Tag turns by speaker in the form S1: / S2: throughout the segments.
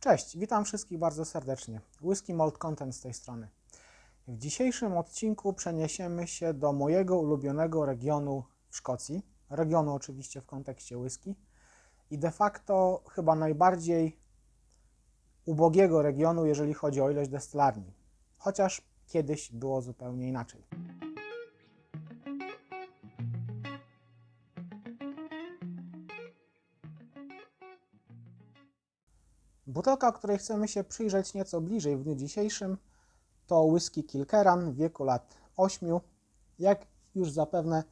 S1: Cześć, witam wszystkich bardzo serdecznie. Whisky Malt Content z tej strony. W dzisiejszym odcinku przeniesiemy się do mojego ulubionego regionu w Szkocji. Regionu oczywiście w kontekście whisky. I de facto chyba najbardziej ubogiego regionu, jeżeli chodzi o ilość destylarni. Chociaż kiedyś było zupełnie inaczej. Butelka, której chcemy się przyjrzeć nieco bliżej w dniu dzisiejszym, to whisky Kilkerran w wieku lat 8. Jak już zapewne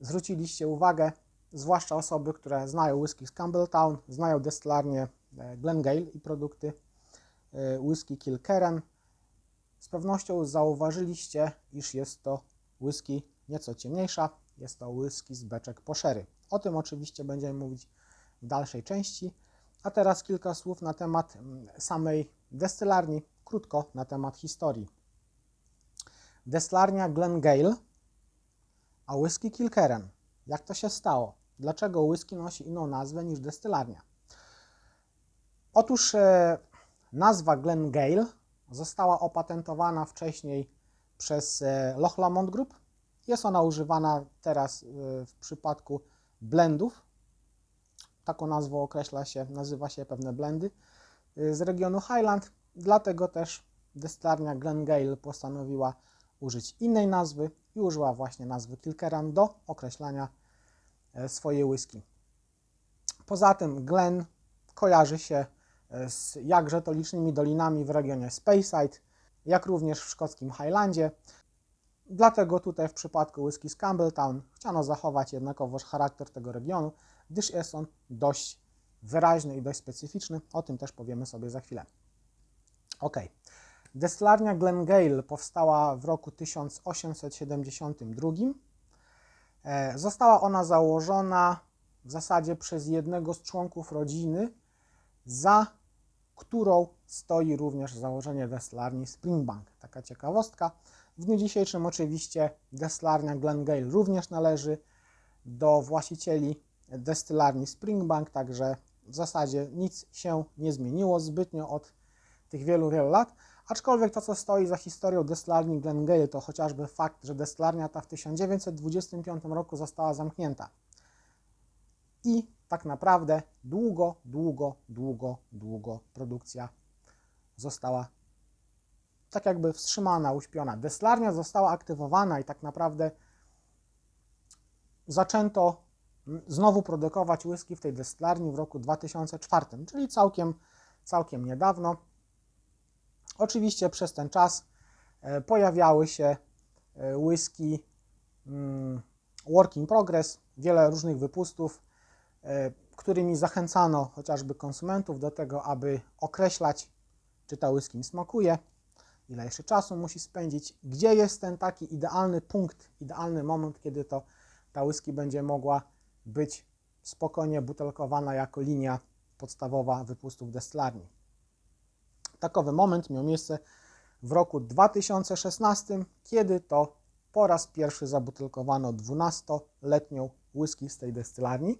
S1: zwróciliście uwagę, zwłaszcza osoby, które znają whisky z Campbelltown, znają destylarnię e, Glengale i produkty e, whisky Kilkerran, z pewnością zauważyliście, iż jest to whisky nieco ciemniejsza, jest to whisky z beczek poszery. O tym oczywiście będziemy mówić w dalszej części. A teraz kilka słów na temat mm, samej destylarni, krótko na temat historii. Destylarnia Glengale, a whisky Kilkerran. Jak to się stało? Dlaczego whisky nosi inną nazwę niż destylarnia? Otóż e, nazwa Glengale została opatentowana wcześniej przez e, Loch Lomond Group. Jest ona używana teraz e, w przypadku blendów taką nazwą określa się, nazywa się pewne blendy y, z regionu Highland, dlatego też destylarnia Glengale postanowiła użyć innej nazwy i użyła właśnie nazwy Kilkerran do określania e, swojej whisky. Poza tym Glen kojarzy się e, z jakże to licznymi dolinami w regionie Speyside, jak również w szkockim Highlandzie. Dlatego tutaj w przypadku whisky z Campbelltown chciano zachować jednakowoż charakter tego regionu, gdyż jest on dość wyraźny i dość specyficzny. O tym też powiemy sobie za chwilę. Ok. Destylarnia Glengale powstała w roku 1872. E, została ona założona w zasadzie przez jednego z członków rodziny, za którą stoi również założenie destylarni Springbank. Taka ciekawostka. W dniu dzisiejszym oczywiście destylarnia Glengale również należy do właścicieli destylarni Springbank, także w zasadzie nic się nie zmieniło zbytnio od tych wielu, wielu lat. Aczkolwiek to, co stoi za historią destylarni Glengale, to chociażby fakt, że destylarnia ta w 1925 roku została zamknięta. I tak naprawdę długo, długo, długo, długo produkcja została tak jakby wstrzymana, uśpiona. Destylarnia została aktywowana i tak naprawdę zaczęto znowu produkować whisky w tej destylarni w roku 2004, czyli całkiem, całkiem niedawno. Oczywiście przez ten czas e, pojawiały się e, whisky mm, work in progress, wiele różnych wypustów, e, którymi zachęcano chociażby konsumentów do tego, aby określać, czy ta whisky im smakuje, ile jeszcze czasu musi spędzić, gdzie jest ten taki idealny punkt, idealny moment, kiedy to ta whisky będzie mogła być spokojnie butelkowana jako linia podstawowa wypustów destylarni. Takowy moment miał miejsce w roku 2016, kiedy to po raz pierwszy zabutelkowano 12-letnią whisky z tej destylarni.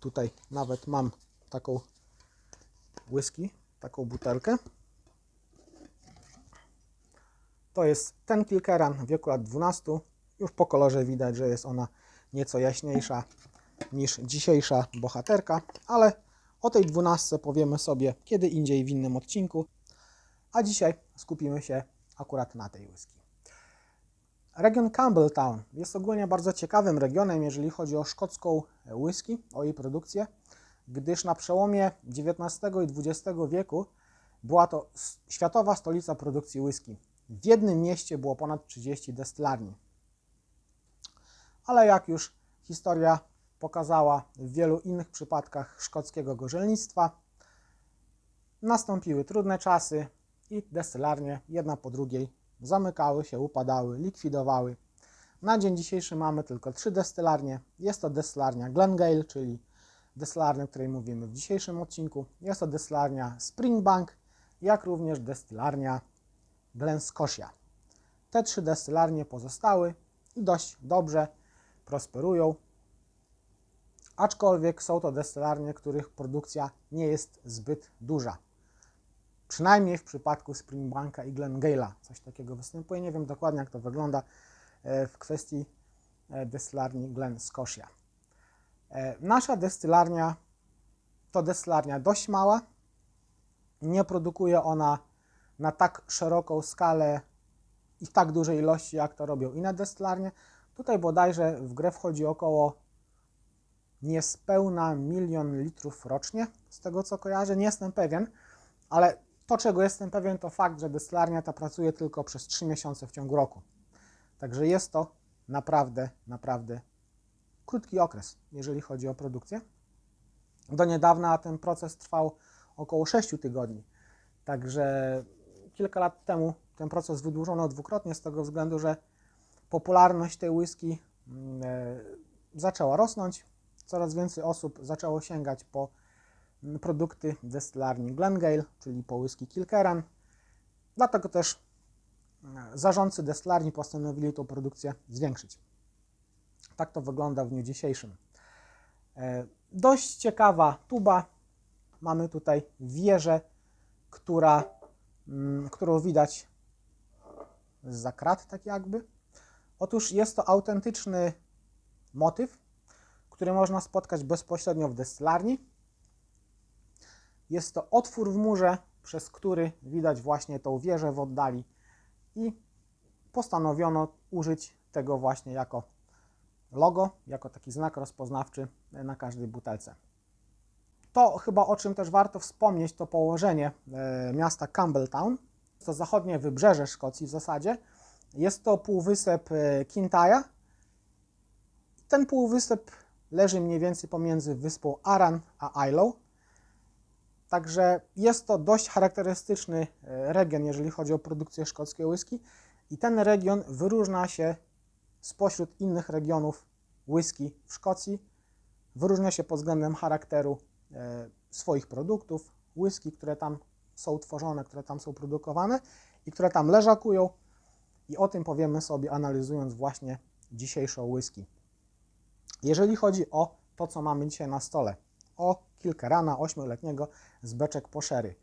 S1: Tutaj nawet mam taką whisky, taką butelkę. To jest ten Kilkeran wieku lat 12. Już po kolorze widać, że jest ona nieco jaśniejsza niż dzisiejsza bohaterka, ale o tej 12 powiemy sobie kiedy indziej w innym odcinku, a dzisiaj skupimy się akurat na tej whisky. Region Campbelltown jest ogólnie bardzo ciekawym regionem, jeżeli chodzi o szkocką whisky, o jej produkcję, gdyż na przełomie XIX i XX wieku była to światowa stolica produkcji whisky. W jednym mieście było ponad 30 destylarni ale jak już historia pokazała w wielu innych przypadkach szkockiego gorzelnictwa, nastąpiły trudne czasy i destylarnie jedna po drugiej zamykały się, upadały, likwidowały. Na dzień dzisiejszy mamy tylko trzy destylarnie. Jest to destylarnia Glengale, czyli destylarnia, o której mówimy w dzisiejszym odcinku. Jest to destylarnia Springbank, jak również destylarnia Glen Scotia. Te trzy destylarnie pozostały i dość dobrze prosperują. aczkolwiek są to destylarnie, których produkcja nie jest zbyt duża. Przynajmniej w przypadku Springbanka i Glengale'a coś takiego występuje. Nie wiem dokładnie, jak to wygląda e, w kwestii e, destylarni Glen Scotia. E, Nasza destylarnia to destylarnia dość mała. Nie produkuje ona na tak szeroką skalę i w tak dużej ilości, jak to robią inne destylarnie. Tutaj bodajże w grę wchodzi około niespełna milion litrów rocznie, z tego co kojarzę. Nie jestem pewien, ale to, czego jestem pewien, to fakt, że destylarnia ta pracuje tylko przez 3 miesiące w ciągu roku. Także jest to naprawdę, naprawdę krótki okres, jeżeli chodzi o produkcję. Do niedawna ten proces trwał około 6 tygodni. Także kilka lat temu ten proces wydłużono dwukrotnie z tego względu, że popularność tej whisky mm, e, zaczęła rosnąć. Coraz więcej osób zaczęło sięgać po mm, produkty destylarni Glengale, czyli po whisky Kilkerran. Dlatego też mm, zarządcy destylarni postanowili tą produkcję zwiększyć. Tak to wygląda w dniu dzisiejszym. E, Dość ciekawa tuba. Mamy tutaj wieżę, która, którą widać za krat, tak jakby. Otóż jest to autentyczny motyw, który można spotkać bezpośrednio w destylarni. Jest to otwór w murze, przez który widać właśnie tą wieżę w oddali i postanowiono użyć tego właśnie jako logo, jako taki znak rozpoznawczy na każdej butelce. To chyba o czym też warto wspomnieć, to położenie e, miasta Campbelltown. To zachodnie wybrzeże Szkocji w zasadzie. Jest to półwysep e, Kintyre. Ten półwysep leży mniej więcej pomiędzy wyspą Aran a Islow. Także jest to dość charakterystyczny e, region, jeżeli chodzi o produkcję szkockiej whisky. I ten region wyróżnia się spośród innych regionów whisky w Szkocji. Wyróżnia się pod względem charakteru e, swoich produktów, whisky, które tam są tworzone, które tam są produkowane i które tam leżakują. I o tym powiemy sobie analizując właśnie dzisiejszą whisky. Jeżeli chodzi o to, co mamy dzisiaj na stole, o kilka rana 8-letniego z beczek poszery.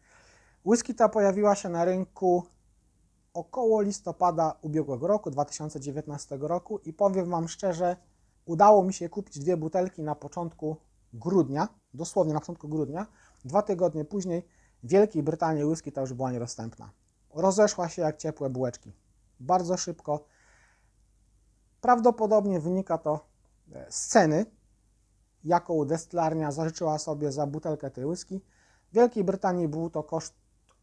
S1: Whisky ta pojawiła się na rynku około listopada ubiegłego roku, 2019 roku i powiem Wam szczerze, udało mi się kupić dwie butelki na początku grudnia, dosłownie na początku grudnia. Dwa tygodnie później w Wielkiej Brytanii whisky ta już była niedostępna. Rozeszła się jak ciepłe bułeczki. Bardzo szybko. Prawdopodobnie wynika to e, z ceny, jaką destylarnia zażyczyła sobie za butelkę tej whisky. W Wielkiej Brytanii był to koszt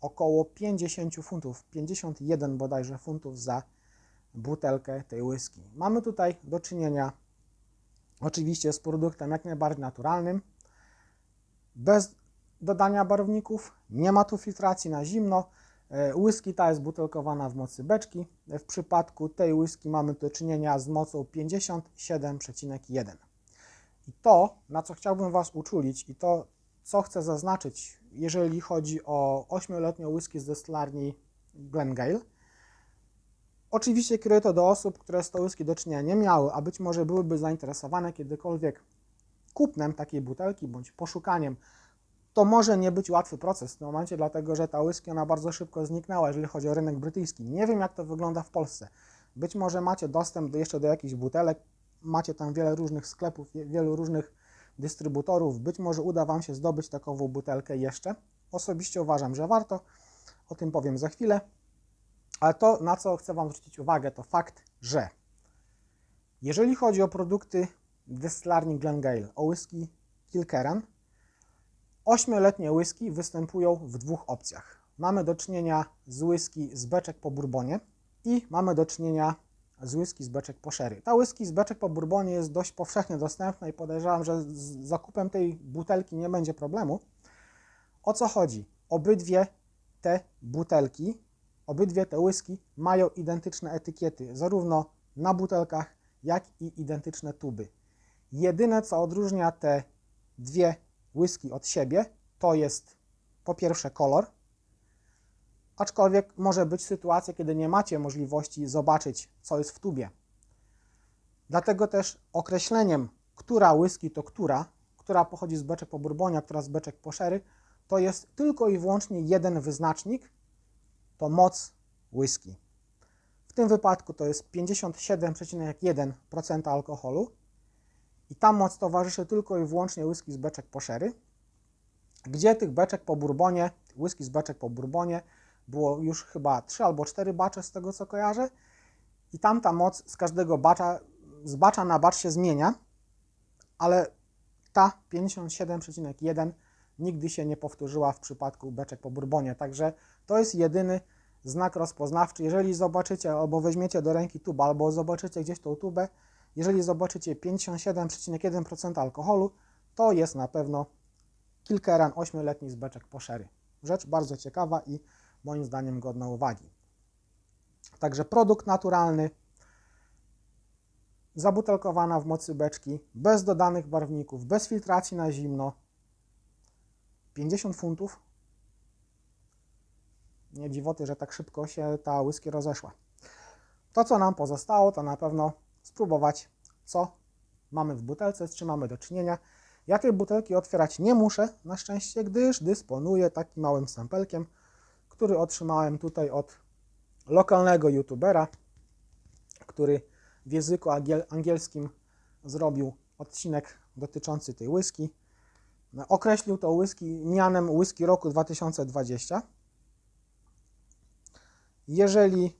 S1: około 50 funtów, 51 bodajże funtów za butelkę tej whisky. Mamy tutaj do czynienia oczywiście z produktem jak najbardziej naturalnym, bez dodania barwników, nie ma tu filtracji na zimno. E, whisky ta jest butelkowana w mocy beczki. W przypadku tej whisky mamy do czynienia z mocą 57,1. I to, na co chciałbym Was uczulić i to, co chcę zaznaczyć, jeżeli chodzi o 8-letnią whisky z destylarni Glengale, oczywiście kieruję to do osób, które z tą whisky do czynienia nie miały, a być może byłyby zainteresowane kiedykolwiek kupnem takiej butelki bądź poszukaniem. To może nie być łatwy proces w tym momencie, dlatego że ta whisky ona bardzo szybko zniknęła, jeżeli chodzi o rynek brytyjski. Nie wiem, jak to wygląda w Polsce. Być może macie dostęp do, jeszcze do jakichś butelek, macie tam wiele różnych sklepów, wielu różnych dystrybutorów. Być może uda Wam się zdobyć takową butelkę jeszcze. Osobiście uważam, że warto. O tym powiem za chwilę. Ale to, na co chcę Wam zwrócić uwagę, to fakt, że jeżeli chodzi o produkty destylarni Glengale, o whisky Kilkerran, ośmioletnie whisky występują w dwóch opcjach. Mamy do czynienia z whisky z beczek po bourbonie i mamy do czynienia z whisky z beczek po sherry. Ta whisky z beczek po bourbonie jest dość powszechnie dostępna i podejrzewam, że z zakupem tej butelki nie będzie problemu. O co chodzi? Obydwie te butelki, obydwie te whisky mają identyczne etykiety, zarówno na butelkach, jak i identyczne tuby. Jedyne, co odróżnia te dwie whisky od siebie, to jest po pierwsze kolor, aczkolwiek może być sytuacja, kiedy nie macie możliwości zobaczyć, co jest w tubie. Dlatego też określeniem, która whisky to która, która pochodzi z beczek po bourbonie, a która z beczek po sherry, to jest tylko i wyłącznie jeden wyznacznik, to moc whisky. W tym wypadku to jest 57,1% alkoholu i ta moc towarzyszy tylko i wyłącznie whisky z beczek po sherry, gdzie tych beczek po bourbonie, whisky z beczek po bourbonie było już chyba 3 albo 4 bacze z tego co kojarzę. I tam ta moc z każdego bacza, z bacza na bacz się zmienia, ale ta 57,1 nigdy się nie powtórzyła w przypadku beczek po bourbonie, także to jest jedyny znak rozpoznawczy. Jeżeli zobaczycie albo weźmiecie do ręki tubę, albo zobaczycie gdzieś tą tubę, jeżeli zobaczycie 57,1% alkoholu, to jest na pewno Kilkeran 8-letni z beczek po sherry. Rzecz bardzo ciekawa i moim zdaniem godna uwagi. Także produkt naturalny, zabutelkowana w mocy beczki, bez dodanych barwników, bez filtracji na zimno. 50 funtów. Nie dziwoty, że tak szybko się ta whisky rozeszła. To, co nam pozostało, to na pewno spróbować, co mamy w butelce, z czym mamy do czynienia. Ja tej butelki otwierać nie muszę, na szczęście, gdyż dysponuję takim małym sampelkiem, który otrzymałem tutaj od lokalnego youtubera, który w języku angielskim zrobił odcinek dotyczący tej whisky. Określił to whisky mianem whisky roku 2020. Jeżeli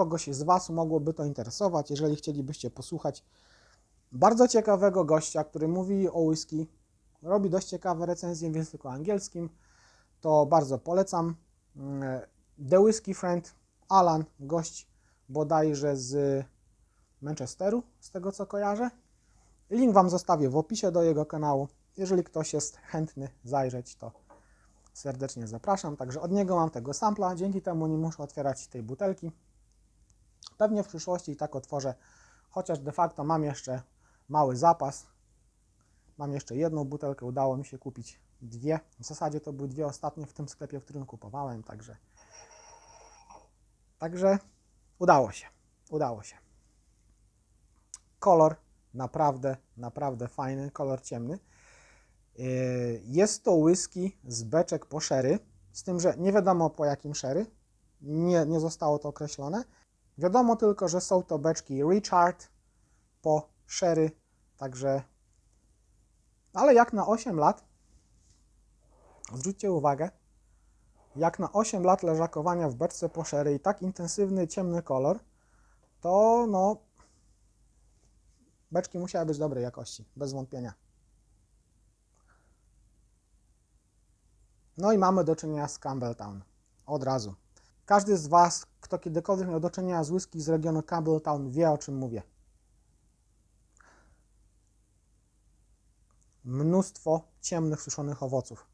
S1: kogoś z Was mogłoby to interesować, jeżeli chcielibyście posłuchać bardzo ciekawego gościa, który mówi o whisky, robi dość ciekawe recenzje w języku angielskim, to bardzo polecam. The Whisky Friend Alan, gość bodajże z Manchesteru, z tego co kojarzę. Link Wam zostawię w opisie do jego kanału. Jeżeli ktoś jest chętny zajrzeć, to serdecznie zapraszam. Także od niego mam tego sampla, dzięki temu nie muszę otwierać tej butelki. Pewnie w przyszłości i tak otworzę, chociaż de facto mam jeszcze mały zapas. Mam jeszcze jedną butelkę, udało mi się kupić dwie. W zasadzie to były dwie ostatnie w tym sklepie, w którym kupowałem, także Także udało się, udało się. Kolor naprawdę, naprawdę fajny, kolor ciemny. Yy, jest to whisky z beczek po sherry, z tym, że nie wiadomo po jakim sherry, nie, nie zostało to określone. Wiadomo tylko, że są to beczki Richard po sherry, także ale jak na 8 lat, zwróćcie uwagę, jak na 8 lat leżakowania w beczce po sherry i tak intensywny, ciemny kolor, to no beczki musiały być dobrej jakości, bez wątpienia. No i mamy do czynienia z Campbelltown. Od razu. Każdy z Was, kto kiedykolwiek miał do czynienia z whisky z regionu Campbelltown, wie o czym mówię. Mnóstwo ciemnych, suszonych owoców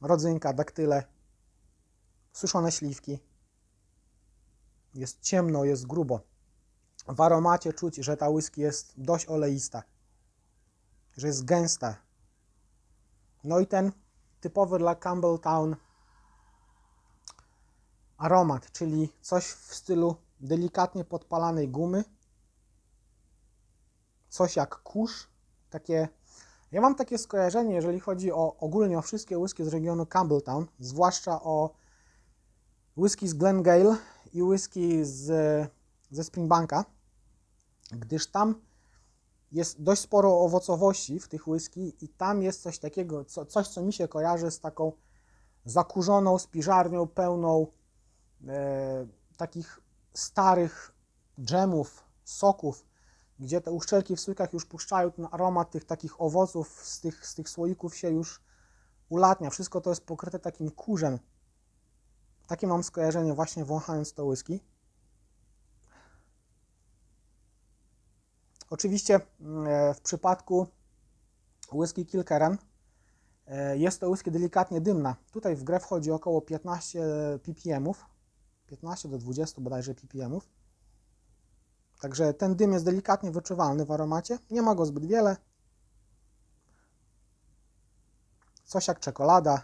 S1: rodzynka, daktyle, suszone śliwki. Jest ciemno, jest grubo. W aromacie czuć, że ta whisky jest dość oleista, że jest gęsta. No i ten typowy dla Campbelltown aromat, czyli coś w stylu delikatnie podpalanej gumy, coś jak kurz, takie ja mam takie skojarzenie, jeżeli chodzi o ogólnie o wszystkie whisky z regionu Campbelltown, zwłaszcza o whisky z Glengale i whisky z, ze Springbanka, gdyż tam jest dość sporo owocowości w tych whisky i tam jest coś takiego, co, coś co mi się kojarzy z taką zakurzoną spiżarnią pełną takich starych dżemów, soków, gdzie te uszczelki w słykach już puszczają ten aromat tych takich owoców z tych, z tych słoików się już ulatnia. Wszystko to jest pokryte takim kurzem. Takie mam skojarzenie właśnie wąchając to whisky. Oczywiście e, w przypadku whisky Kilkerran e, jest to whisky delikatnie dymna. Tutaj w grę wchodzi około 15 ppm, 15 do 20 bodajże ppm. Także ten dym jest delikatnie wyczuwalny w aromacie. Nie ma go zbyt wiele. Coś jak czekolada.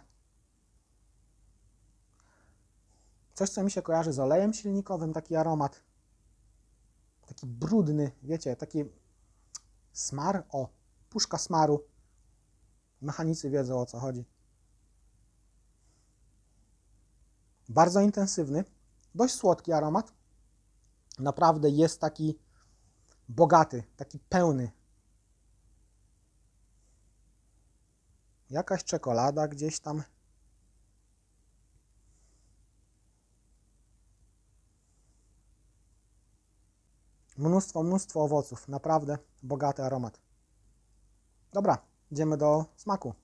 S1: Coś, co mi się kojarzy z olejem silnikowym, taki aromat. Taki brudny, wiecie, taki smar, o, puszka smaru. Mechanicy wiedzą o co chodzi. Bardzo intensywny, dość słodki aromat. Naprawdę jest taki bogaty, taki pełny. Jakaś czekolada gdzieś tam. Mnóstwo, mnóstwo owoców. Naprawdę bogaty aromat. Dobra, idziemy do smaku.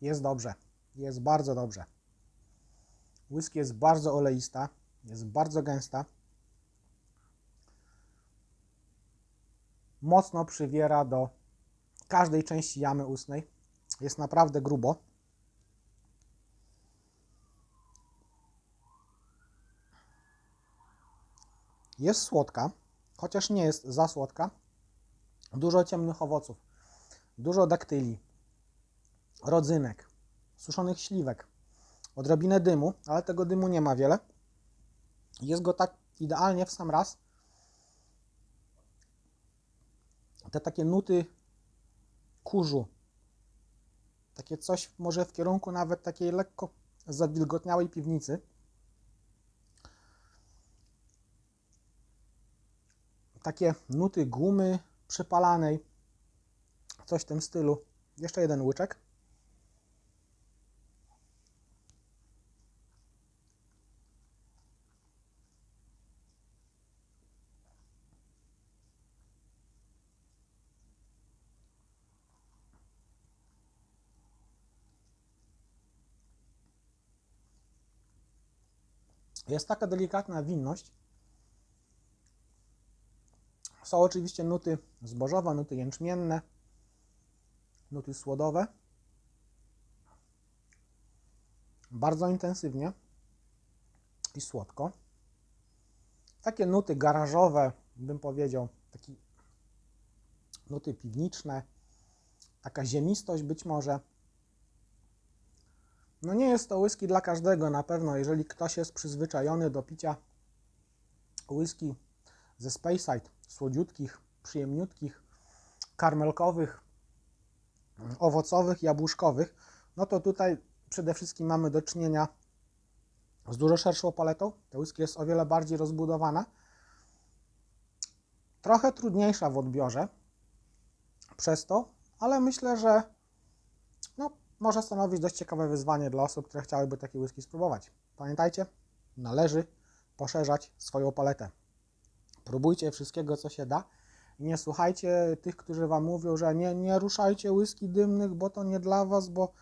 S1: Jest dobrze. Jest bardzo dobrze. Whisky jest bardzo oleista, jest bardzo gęsta. Mocno przywiera do każdej części jamy ustnej. Jest naprawdę grubo. Jest słodka, chociaż nie jest za słodka. Dużo ciemnych owoców, dużo daktyli, rodzynek, suszonych śliwek, odrobinę dymu, ale tego dymu nie ma wiele. Jest go tak idealnie w sam raz. Te takie nuty kurzu, takie coś może w kierunku nawet takiej lekko zawilgotniałej piwnicy. Takie nuty gumy przypalanej, coś w tym stylu. Jeszcze jeden łyczek. Jest taka delikatna winność. Są oczywiście nuty zbożowe, nuty jęczmienne, nuty słodowe. Bardzo intensywnie i słodko. Takie nuty garażowe, bym powiedział, takie nuty piwniczne, taka ziemistość być może. No nie jest to whisky dla każdego na pewno, jeżeli ktoś jest przyzwyczajony do picia whisky ze Speyside, słodziutkich, przyjemniutkich, karmelkowych, owocowych, jabłuszkowych, no to tutaj przede wszystkim mamy do czynienia z dużo szerszą paletą. Ta whisky jest o wiele bardziej rozbudowana. Trochę trudniejsza w odbiorze przez to, ale myślę, że no, może stanowić dość ciekawe wyzwanie dla osób, które chciałyby takie whisky spróbować. Pamiętajcie, należy poszerzać swoją paletę. Próbujcie wszystkiego, co się da. Nie słuchajcie tych, którzy Wam mówią, że nie, nie ruszajcie whisky dymnych, bo to nie dla Was, bo,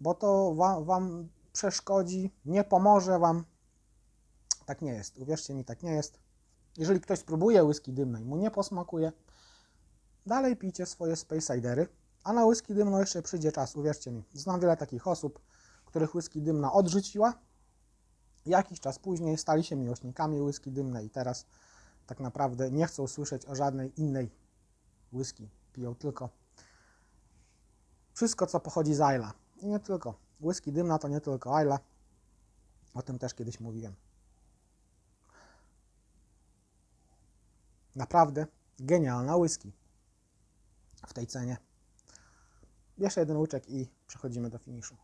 S1: bo to wam, wam przeszkodzi, nie pomoże Wam. Tak nie jest. Uwierzcie mi, tak nie jest. Jeżeli ktoś spróbuje whisky dymnej, mu nie posmakuje, dalej pijcie swoje Space Cidery, a na whisky dymno jeszcze przyjdzie czas, uwierzcie mi. Znam wiele takich osób, których whisky dymna odrzuciła. Jakiś czas później stali się miłośnikami whisky dymnej i teraz tak naprawdę nie chcą słyszeć o żadnej innej whisky. Piją tylko wszystko, co pochodzi z Ayla. I nie tylko. Whisky dymna to nie tylko Ayla. O tym też kiedyś mówiłem. Naprawdę genialna whisky w tej cenie. Jeszcze jeden łyczek i przechodzimy do finiszu.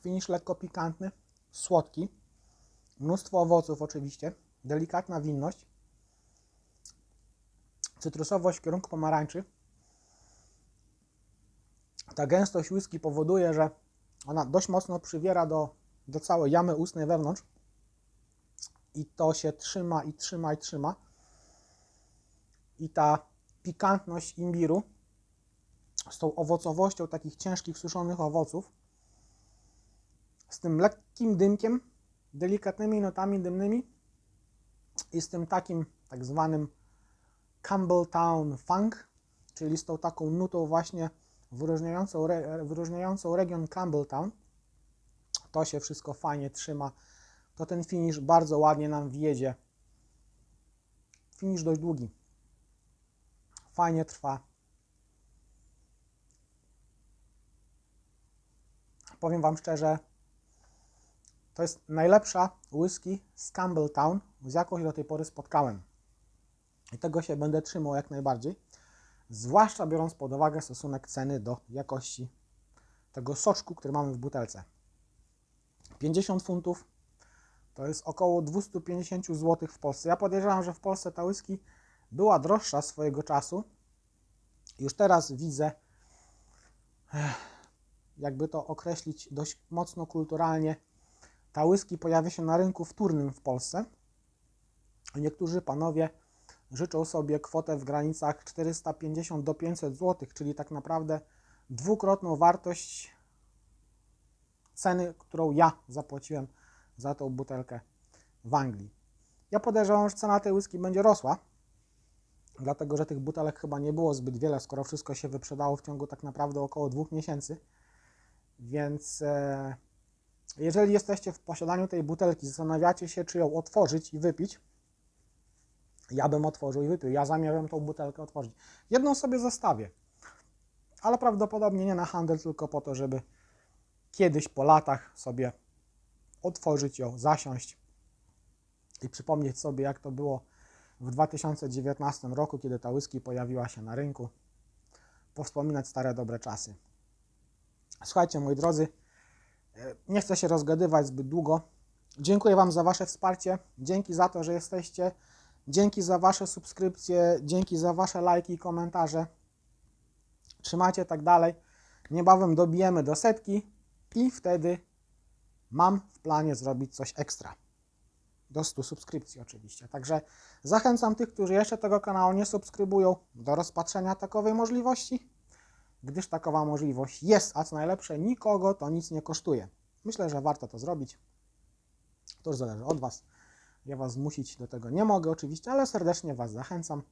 S1: Finisz lekko pikantny, słodki, mnóstwo owoców oczywiście, delikatna winność, cytrusowość w kierunku pomarańczy. Ta gęstość whisky powoduje, że ona dość mocno przywiera do, do całej jamy ustnej wewnątrz i to się trzyma i trzyma i trzyma. i ta pikantność imbiru z tą owocowością takich ciężkich, suszonych owoców, z tym lekkim dymkiem, delikatnymi notami dymnymi i z tym takim tak zwanym Campbelltown Funk, czyli z tą taką nutą właśnie wyróżniającą, re, wyróżniającą region Campbelltown. To się wszystko fajnie trzyma. To ten finish bardzo ładnie nam wjedzie. Finish dość długi. Fajnie trwa. Powiem Wam szczerze, to jest najlepsza whisky z Campbelltown, z jaką się do tej pory spotkałem. I tego się będę trzymał jak najbardziej. Zwłaszcza biorąc pod uwagę stosunek ceny do jakości tego soczku, który mamy w butelce. 50 funtów to jest około 250 zł w Polsce. Ja podejrzewam, że w Polsce ta whisky była droższa swojego czasu. Już teraz widzę, jakby to określić dość mocno kulturalnie, ta whisky pojawia się na rynku wtórnym w Polsce. Niektórzy panowie życzą sobie kwotę w granicach 450 do 500 zł, czyli tak naprawdę dwukrotną wartość ceny, którą ja zapłaciłem za tą butelkę w Anglii. Ja podejrzewam, że cena tej whisky będzie rosła, dlatego że tych butelek chyba nie było zbyt wiele, skoro wszystko się wyprzedało w ciągu tak naprawdę około dwóch miesięcy. Więc e, jeżeli jesteście w posiadaniu tej butelki, zastanawiacie się, czy ją otworzyć i wypić, ja bym otworzył i wypił. Ja zamierzam tą butelkę otworzyć. Jedną sobie zostawię, ale prawdopodobnie nie na handel, tylko po to, żeby kiedyś po latach sobie otworzyć ją, zasiąść i przypomnieć sobie, jak to było w 2019 roku, kiedy ta whisky pojawiła się na rynku. Powspominać stare, dobre czasy. Słuchajcie, moi drodzy, e, nie chcę się rozgadywać zbyt długo. Dziękuję Wam za Wasze wsparcie. Dzięki za to, że jesteście. Dzięki za Wasze subskrypcje. Dzięki za Wasze lajki i komentarze. Trzymajcie tak dalej. Niebawem dobijemy do setki i wtedy mam w planie zrobić coś ekstra. Do 100 subskrypcji oczywiście. Także zachęcam tych, którzy jeszcze tego kanału nie subskrybują, do rozpatrzenia takowej możliwości, gdyż takowa możliwość jest, a co najlepsze, nikogo to nic nie kosztuje. Myślę, że warto to zrobić. To już zależy od Was. Ja Was zmusić do tego nie mogę oczywiście, ale serdecznie Was zachęcam.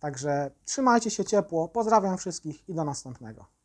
S1: Także trzymajcie się ciepło, pozdrawiam wszystkich i do następnego.